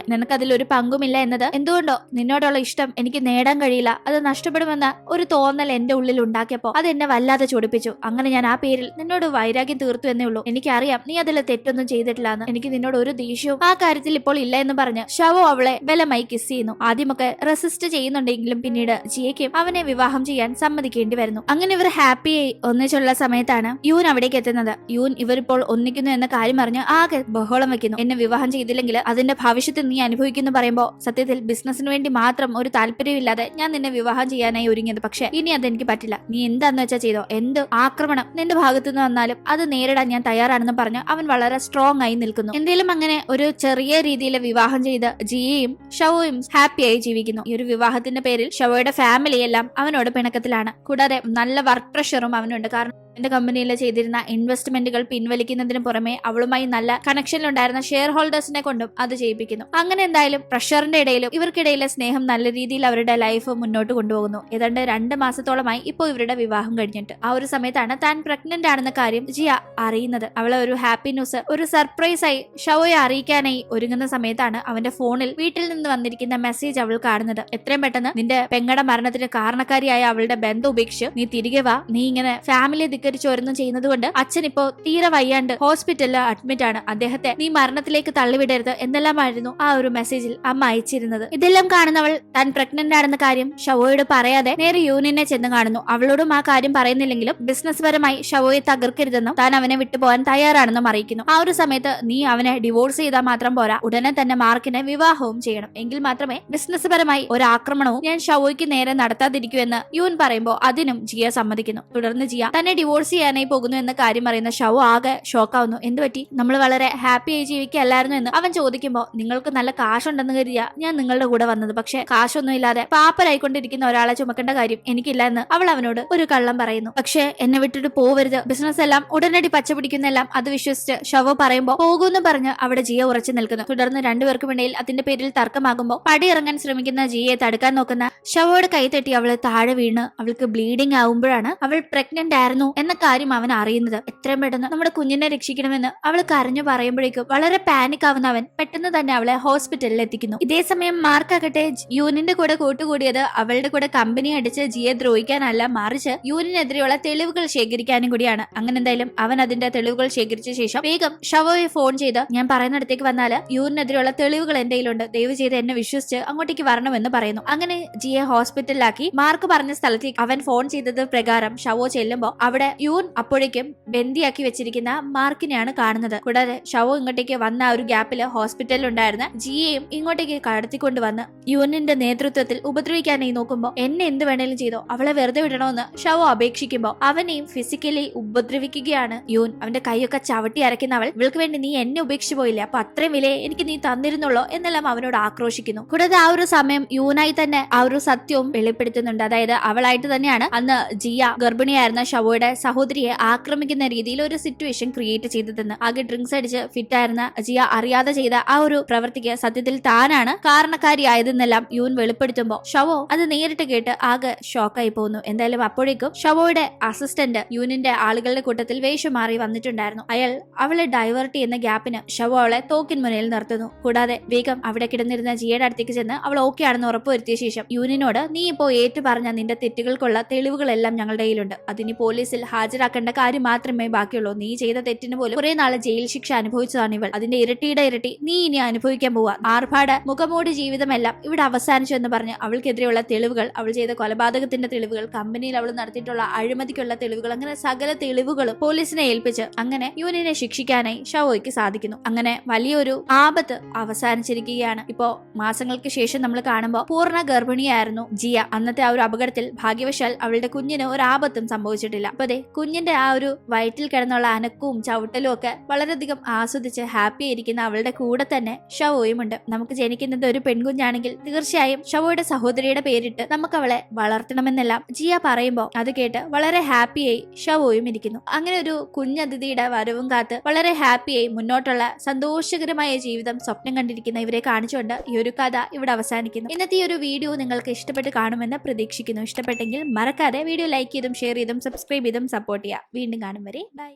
ഒരു പങ്കുമില്ല എന്നത്? എന്തുകൊണ്ടോ? നിന്നോടുള്ള ഇഷ്ടം എനിക്ക് നേടാൻ കഴിയില്ല. അത് നഷ്ടപ്പെടുമെന്ന ഒരു തോന്നൽ എന്റെ ഉള്ളിൽ ഉണ്ടാക്കിയപ്പോ അത് എന്നെ വല്ലാതെ ചൊടിപ്പിച്ചു. അങ്ങനെ ഞാൻ ആ പേരിൽ നിന്നോട് വൈരാഗ്യം തീർത്തു എന്നേ ഉള്ളൂ. എനിക്കറിയാം നീ അതിൽ തെറ്റൊന്നും ചെയ്തിട്ടില്ല എന്ന്. എനിക്ക് നിന്നോട് ഒരു ദേഷ്യവും ആ കാര്യത്തിൽ ഇപ്പോൾ ഇല്ല എന്ന് പറഞ്ഞ് ഷവോ അവളെ ബലമായി കിസ് ചെയ്യുന്നു. ആദ്യമൊക്കെ റെസിസ്റ്റ് ചെയ്യുന്നുണ്ടെങ്കിലും പിന്നീട് ജിയയ്ക്കും അവനെ വിവാഹം ചെയ്യാൻ സമ്മതിക്കേണ്ടി വരുന്നു. അങ്ങനെ ഇവർ ഹാപ്പിയായി ഒന്നിച്ചുള്ള സമയത്താണ് യൂൻ അവിടേക്ക് എത്തുന്നത്. യൂൻ ഇവരിപ്പോൾ ഒന്നിക്കുന്നു എന്ന കാര്യം അറിഞ്ഞ് ആകെ ബഹളം വെക്കുന്നു. എന്നെ വിവാഹം ചെയ്തില്ലെങ്കിൽ അതിന്റെ ഭവിഷ്യത്ത് നീ അനുഭവിക്കുന്നു പറയുമ്പോൾ സത്യത്തിൽ ബിസിനസിന് വേണ്ടി മാത്രം ഒരു താല്പര്യമില്ലാതെ ഞാൻ നിന്നെ വിവാഹം ചെയ്യാനായി ഒരുങ്ങിയത്. പക്ഷെ ഇനി അതെനിക്ക് പറ്റില്ല. നീ എന്താന്ന് വെച്ചാൽ ചെയ്തോ? എന്ത് ആക്രമണം? നിന്റെ ഭാഗത്തു നിന്ന് വന്നാലും അത് നേരിടാൻ ഞാൻ തയ്യാറാണെന്ന് പറഞ്ഞ് അവൻ വളരെ സ്ട്രോങ് ആയി നിൽക്കുന്നു. എന്തേലും അങ്ങനെ ഒരു ചെറിയ രീതിയിൽ വിവാഹം ചെയ്ത് ജിയയും ഷവോയും ഹാപ്പിയായി ജീവിക്കുന്നു. ഈ ഒരു വിവാഹത്തിന്റെ പേരിൽ ഷവോയുടെ ഫാമിലി എല്ലാം അവനോട് പിണക്കത്തിലാണ്. കൂടാതെ നല്ല വർക്ക് പ്രഷറും അവനുണ്ട്. കാരണം എന്റെ കമ്പനിയിൽ ചെയ്തിരുന്ന ഇൻവെസ്റ്റ്മെന്റുകൾ പിൻവലിക്കുന്നതിന് പുറമെ അവളുമായി നല്ല കണക്ഷനിലുണ്ടായിരുന്ന ഷെയർ ഹോൾഡേഴ്സിനെ കൊണ്ടും അത് ചെയ്യിപ്പിക്കുന്നു. അങ്ങനെ എന്തായാലും പ്രഷറിന്റെ ഇടയിലും ഇവർക്കിടയിലെ സ്നേഹം നല്ല രീതിയിൽ അവരുടെ ലൈഫ് മുന്നോട്ട് കൊണ്ടുപോകുന്നു. ഏതാണ്ട് രണ്ട് മാസത്തോളമായി ഇപ്പോൾ ഇവരുടെ വിവാഹം കഴിഞ്ഞിട്ട്. ആ ഒരു സമയത്താണ് താൻ പ്രഗ്നന്റ് ആണെന്ന കാര്യം ജിയ അറിയുന്നത്. അവളെ ഒരു ഹാപ്പി ന്യൂസ് ഒരു സർപ്രൈസ് ആയി ഷവോയെ അറിയിക്കാനായി ഒരുങ്ങുന്ന സമയത്താണ് അവന്റെ ഫോണിൽ വീട്ടിൽ നിന്ന് വന്നിരിക്കുന്ന മെസ്സേജ് അവൾ കാണുന്നത്. എത്രയും പെട്ടെന്ന് നിന്റെ പെങ്ങടെ മരണത്തിന് കാരണക്കാരിയായ അവളുടെ ബന്ധം ഉപേക്ഷിച്ച് നീ തിരികെ വാ. നീ ഇങ്ങനെ ഫാമിലി ധിക്കരിച്ച് ഓരോന്നും ചെയ്യുന്നത് കൊണ്ട് അച്ഛൻ ഇപ്പോ തീരെ വയ്യാണ്ട് ഹോസ്പിറ്റലിൽ അഡ്മിറ്റ് ആണ്. അദ്ദേഹത്തെ നീ മരണത്തിലേക്ക് തള്ളിവിടരുത് എന്നെല്ലാമായിരുന്നു ആ ഒരു മെസ്സേജിൽ അമ്മ അയച്ചിരുന്നത്. ഇതെല്ലാം കാണുന്നവൾ താൻ പ്രഗ്നന്റ് ആണെന്ന കാര്യം ഷവോയോട് പറയാതെ നേരെ യൂനിയനെ ചെന്ന് കാണുന്നു. അവളോടും ആ കാര്യം പറയുന്നില്ലെങ്കിലും ബിസിനസ് പരമായി ഷവോയെ തകർക്കരുതെന്നും താൻ അവനെ വിട്ടുപോകാൻ തയ്യാറാണെന്നും അറിയിക്കുന്നു. ആ ഒരു സമയത്ത് നീ അവനെ ഡിവോഴ്സ് ചെയ്താൽ മാത്രം പോരാ. ഉടനെ തന്നെ മാർക്കിനെ വിവാഹവും ചെയ്യണം. എങ്കിൽ മാത്രമേ ബിസിനസ് പരമായി ഒരു ആക്രമണവും ഞാൻ ഷവോയ്ക്ക് നേരെ നടത്താതിരിക്കൂ എന്ന് യൂൻ പറയുമ്പോൾ അതിനും ജിയ സമ്മതിക്കുന്നു. തുടർന്ന് ജിയ തന്നെ ഡിവോഴ്സ് ചെയ്യാനായി പോകുന്നു എന്ന കാര്യം അറിയുന്ന ഷവു ആകെ ഷോക്കാവുന്നു എന്ത് പറ്റി? നമ്മൾ വളരെ ഹാപ്പി ആയി ജീവിക്കല്ലായിരുന്നു എന്ന് അവൻ ചോദിക്കുമ്പോൾ നിങ്ങൾക്ക് നല്ല കാശുണ്ടെന്ന് കരുതിയ ഞാൻ നിങ്ങളുടെ കൂടെ വന്നത്. പക്ഷെ കാശൊന്നും ഇല്ലാതെ പാപ്പരായിക്കൊണ്ടിരിക്കുന്ന ഒരാളെ ചുമക്കേണ്ട കാര്യം എനിക്കില്ല എന്ന് അവൾ അവനോട് ഒരു കള്ളം പറയുന്നു. പക്ഷെ എന്നെ വിട്ടിട്ട് പോവരുത്. ബിസിനസ് എല്ലാം ഉടനടി പച്ച പിടിക്കുന്നെല്ലാം അത് വിശ്വസിച്ച് ഷവ പറയുമ്പോൾ പോകുമെന്ന് പറഞ്ഞ് അവിടെ ജിയ ഉറച്ചു നിൽക്കുന്നു. തുടർന്ന് രണ്ടുപേർക്കും ഇടയിൽ അതിന്റെ പേരിൽ തർക്കമാകുമ്പോൾ പടിയിറങ്ങാൻ ശ്രമിക്കുന്ന ജിയെ തടുക്കാൻ നോക്കുന്ന ഷവോയുടെ കൈ തട്ടി അവൾ താഴെ വീണ്. അവൾക്ക് ബ്ലീഡിംഗ് ആവുമ്പോഴാണ് അവൾ പ്രഗ്നന്റ് ആയിരുന്നു എന്ന കാര്യം അവൻ അറിയുന്നത് എത്രയും പെട്ടെന്ന് നമ്മുടെ കുഞ്ഞിനെ രക്ഷിക്കണമെന്ന് അവൾ കരഞ്ഞു പറയുമ്പോഴേക്കും വളരെ പാനിക് ആവുന്ന അവൻ പെട്ടെന്ന് തന്നെ അവളെ ഹോസ്പിറ്റലിൽ എത്തിക്കുന്നു. ഇതേ ഇതേസമയം മാർക്കാകട്ടെ യൂനിന്റെ കൂടെ കൂട്ടുകൂടിയത് അവളുടെ കൂടെ കമ്പനി അടിച്ച് ജിയെ ദ്രോഹിക്കാനല്ല മറിച്ച് യൂനിനെതിരെയുള്ള തെളിവുകൾ ശേഖരിക്കാനും കൂടിയാണ്. അങ്ങനെ എന്തായാലും അവൻ അതിന്റെ തെളിവുകൾ ശേഖരിച്ച ശേഷം വേഗം ഷവോയെ ഫോൺ ചെയ്ത് ഞാൻ പറയുന്നിടത്തേക്ക് വന്നാൽ യൂനിനെതിരെയുള്ള തെളിവുകൾ എന്റെ കയ്യിലുണ്ട്. ദയവ് ചെയ്ത് എന്നെ വിശ്വസിച്ച് അങ്ങോട്ടേക്ക് വരണമെന്ന് പറയുന്നു. അങ്ങനെ ജിയെ ഹോസ്പിറ്റലിലാക്കി മാർക്ക് പറഞ്ഞ സ്ഥലത്തേക്ക് അവൻ ഫോൺ ചെയ്തത് പ്രകാരം ഷവോ ചെല്ലുമ്പോൾ അവിടെ യൂൻ അപ്പോഴേക്കും ബന്ദിയാക്കി വെച്ചിരിക്കുന്ന മാർക്കിനെയാണ് കാണുന്നത്. കൂടാതെ ഷവോ ഇങ്ങോട്ടേക്ക് വന്ന ആ ഒരു ഹോസ്പിറ്റലിൽ ഉണ്ടായിരുന്ന ജിയെയും ഇങ്ങോട്ടേക്ക് കടത്തിക്കൊണ്ട് വന്ന് യൂനിന്റെ നേതൃത്വത്തിൽ ഉപദ്രവിക്കാനായി നോക്കുമ്പോൾ എന്നെ എന്ത് വേണേലും ചെയ്തോ അവളെ വെറുതെ വിടണമെന്ന് ഷവോ അപേക്ഷിക്കുമ്പോൾ അവനെയും ഫിസിക്കലി ഉപദ്രവിക്കുകയാണ് യൂൻ അവന്റെ കൈയൊക്കെ ചവിട്ടി അരയ്ക്കുന്ന അവൾ ഇവൾക്ക് വേണ്ടി നീ എന്നെ ഉപേക്ഷിച്ചു പോയില്ല അപ്പൊ അത്രയും വിലയെ എനിക്ക് നീ തന്നിരുന്നുള്ളോ? എന്നെല്ലാം അവനോട് ആക്രോശിക്കുന്നു. കൂടാതെ ആ ഒരു സമയം യൂനായി തന്നെ ആ ഒരു സത്യവും വെളിപ്പെടുത്തുന്നുണ്ട്. അതായത് അവളായിട്ട് തന്നെയാണ് അന്ന് ജിയ ഗർഭിണിയായിരുന്ന ഷവോയുടെ സഹോദരിയെ ആക്രമിക്കുന്ന രീതിയിൽ ഒരു സിറ്റുവേഷൻ ക്രിയേറ്റ് ചെയ്തതെന്ന് ആകെ ഡ്രിങ്ക്സ് അടിച്ച് ഫിറ്റ് ആയിരുന്ന ജിയ അറിയാതെ ചെയ്ത ആ ഒരു പ്രവൃത്തിക്ക് സത്യത്തിൽ താനാണ് കാരണക്കാരിയായതെന്നെല്ലാം യൂൻ വെളിപ്പെടുത്തുമ്പോൾ ഷവോ അത് നേരിട്ട് കേട്ട് ആകെ ഷോക്കായി പോകുന്നു. എന്തായാലും അപ്പോഴേക്കും ഷവോയുടെ അസിസ്റ്റന്റ് യൂനിന്റെ ആളുകളുടെ കൂട്ടത്തിൽ വേഷം മാറി വന്നിട്ടുണ്ടായിരുന്നു. അയാൾ അവളെ ഡൈവേർട്ട് ചെയ്യുന്ന ഗ്യാപ്പിന് ഷവോ അവളെ തോക്കിൻ മുനയിൽ നിർത്തുന്നു. കൂടാതെ വേഗം അവിടെ കിടന്നിരുന്ന ജിയയുടെ അടുത്തേക്ക് ചെന്ന് അവൾ ഓക്കെ ആണെന്ന് ഉറപ്പുവരുത്തിയ ശേഷം യൂനിനോട് നീ ഇപ്പോ ഏറ്റു പറഞ്ഞ നിന്റെ തെറ്റുകൾക്കുള്ള തെളിവുകളെല്ലാം ഞങ്ങളുടെ കയ്യിലുണ്ട്. അതിന് പോലീസിൽ ഹാജരാക്കേണ്ട കാര്യം മാത്രമേ ബാക്കിയുള്ളൂ. നീ ചെയ്ത തെറ്റിന് പോലും കുറെ നാളെ ജയിൽ ശിക്ഷ അനുഭവിച്ചതാണ് ഇവൾ. അതിന്റെ ഇരട്ടിയുടെ ഇരട്ടി നീ ഇനി അനുഭവിക്കാൻ പോവാ. ആർഭാട് മുഖമൂടി ജീവിതമെല്ലാം ഇവിടെ അവസാനിച്ചു എന്ന് പറഞ്ഞ് അവൾക്കെതിരെയുള്ള തെളിവുകൾ അവൾ ചെയ്ത കൊലപാതകത്തിന്റെ തെളിവുകൾ കമ്പനിയിൽ അവൾ നടത്തിയിട്ടുള്ള അഴിമതിക്കുള്ള തെളിവുകൾ അങ്ങനെ സകല തെളിവുകളും പോലീസിനെ ഏൽപ്പിച്ച് അങ്ങനെ യൂനിയനെ ശിക്ഷിക്കാനായി ഷവോയ്ക്ക് സാധിക്കുന്നു. അങ്ങനെ വലിയൊരു ആപത്ത് അവസാനിച്ചിരിക്കുകയാണ്. ഇപ്പോ മാസങ്ങൾക്ക് ശേഷം നമ്മൾ കാണുമ്പോൾ പൂർണ ഗർഭിണിയായിരുന്നു ജിയ. അന്നത്തെ ആ ഒരു അപകടത്തിൽ ഭാഗ്യവശാൽ അവളുടെ കുഞ്ഞിന് ഒരു ആപത്തും സംഭവിച്ചിട്ടില്ല. അപ്പൊ അതെ കുഞ്ഞിന്റെ ആ ഒരു വയറ്റിൽ കിടന്നുള്ള അനക്കവും ചവിട്ടലും ഒക്കെ വളരെയധികം ആസ്വദിച്ച് ഹാപ്പി ആയിരിക്കുന്ന അവളുടെ കൂടെ തന്നെ ഷവോയും ഉണ്ട്. നമുക്ക് ജനിക്കുന്നത് ഒരു പെൺകുഞ്ഞാണെങ്കിൽ തീർച്ചയായും ഷവോയുടെ സഹോദരിയുടെ പേരിട്ട് നമുക്ക് അവളെ വളർത്തണമെന്നെല്ലാം ജിയ പറയുമ്പോൾ അത് കേട്ട് വളരെ ഹാപ്പിയായി ഷവോയും ഇരിക്കുന്നു. അങ്ങനെ ഒരു കുഞ്ഞതിഥിയുടെ വരവും കാത്ത് വളരെ ഹാപ്പിയായി മുന്നോട്ടുള്ള സന്തോഷകരമായ ജീവിതം സ്വപ്നം കണ്ടിരിക്കുന്ന ഇവരെ കാണിച്ചുകൊണ്ട് ഈ ഒരു കഥ ഇവിടെ അവസാനിക്കുന്നു. ഇന്നത്തെ ഈ ഒരു വീഡിയോ നിങ്ങൾക്ക് ഇഷ്ടപ്പെട്ട് കാണുമെന്ന് പ്രതീക്ഷിക്കുന്നു. ഇഷ്ടപ്പെട്ടെങ്കിൽ മറക്കാതെ വീഡിയോ ലൈക്ക് ചെയ്തും ഷെയർ ചെയ്തും സബ്സ്ക്രൈബ് ചെയ്തും സപ്പോർട്ട് ചെയ്യുക. വീണ്ടും കാണും വരെ. ബൈ.